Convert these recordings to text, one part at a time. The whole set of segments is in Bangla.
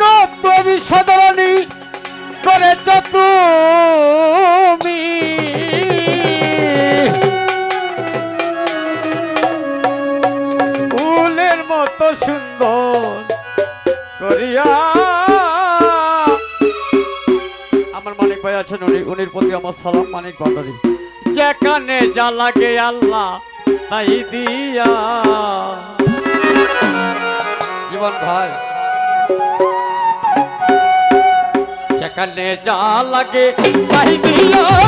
গো সদরণী করেছ ফুলের মতো সুন্দর করিয়া। আমার মানিক ভাই আছেন, উনি উনির প্রতি আমার সালাম, মানিক ভান্ডারি যেখানে যা লাগে আল্লাহ, তাই দিয়া। জীবন ভাই। যেখানে যা লাগে তাই দিয়া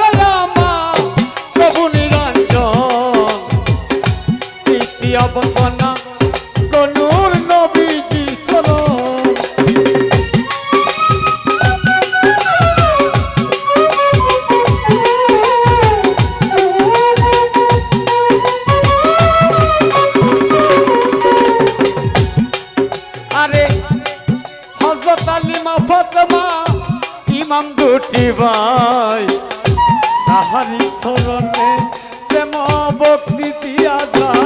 রয়ামা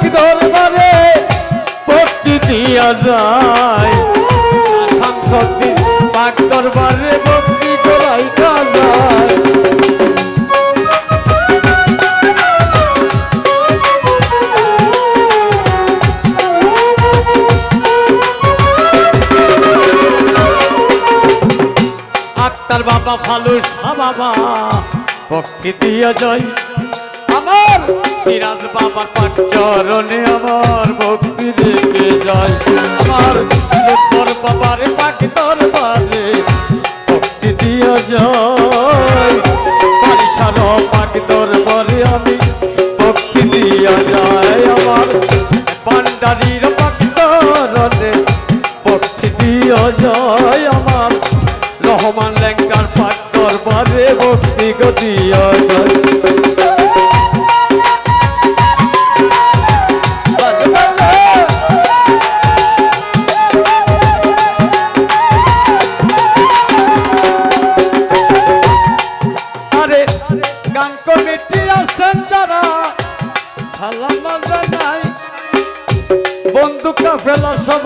পাক দরবারে ভক্তি দিয়া যায়। সংসদ পাক দরবারে ভক্তি করাইটা যায় আক্তার বাবা ফালুস বাবা ভক্তি দিয়া যায়। সিরাজ বাবার পাক চরণে আমার ভক্তি রেখে যায়। আমার বাবার তর দরবারে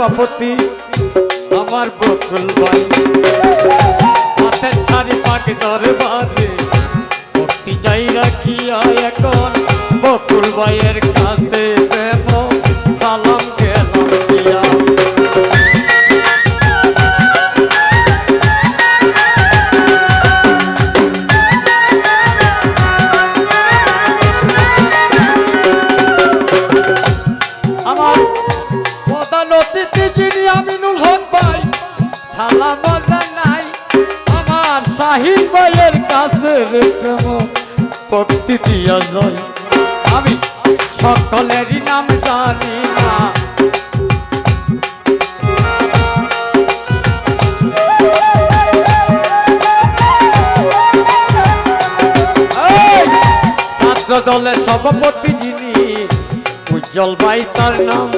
সভাপতি আমার বকুল ভাই। হাতের সারি পাটি দরবারে ভক্তি চাই রাখিয়া এখন? বকুল ভাইয়ের প্রেম ভক্তি দিয়া যায় আমি সকলেরই নাম জানি না দলের সভাপতি যিনি উজ্জ্বল ভাই তার নাম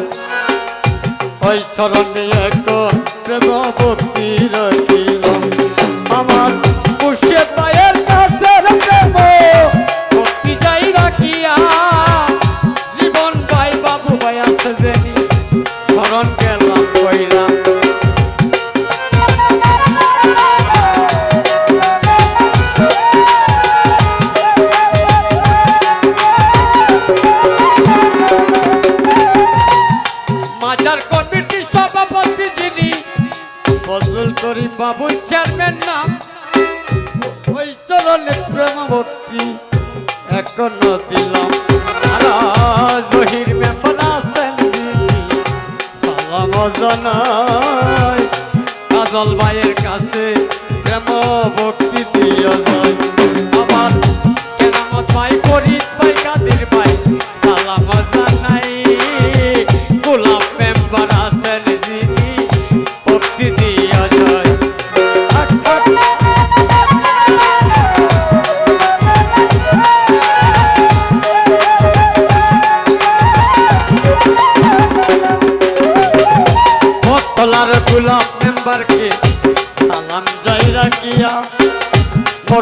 ওই চরণে এক প্রেম ভক্তি আমার করি বাবু চেয়ারম্যান নাম ওই চরণে প্রেম ভক্তি এখনও দিলাম। জহির মেম্বার জানাই কাজল ভাইয়ের কাছে প্রেম ভক্তি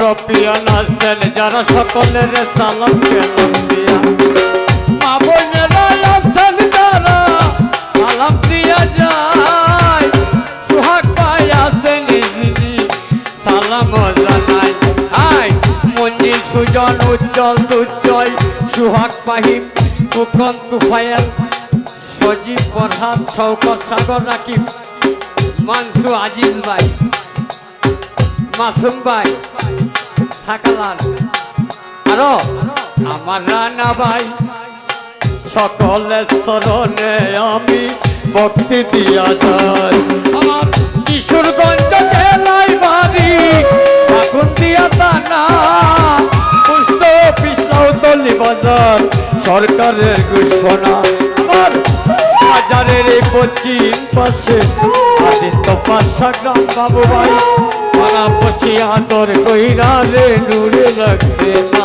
বড় প্রিয় নাচেন যারা সকলের সালাম গেলাম দিয়া। মা বোনেরা আছেন যারা সালাম দিয়া যায়। সুহাগ আছেন যিনি সালাম উজ্জ্বল দুর্জয়। সুহাগ পাহিম কুকন তুফায়েল সজীব প্রধান শৌকত সাগর রাকিব, মানসু আজিজ ভাই, মাসুম ভাই। সাকালান আরও, আমার রানা ভাই সকলের স্মরণে আমি ভক্তি দিয়া যাই। আমার কিশোরগঞ্জ জেলায় বাড়ি এখন দিয়া টানা পুষ্ট পিছনতলি বাজার, সরকারের ঘোষণা। আমার বাজারের পশ্চিম পাশে, আদিত্য পাশা গ্রাম বাবু ভাই পাড়া তোর কইরা রে নূরে লাগছে না।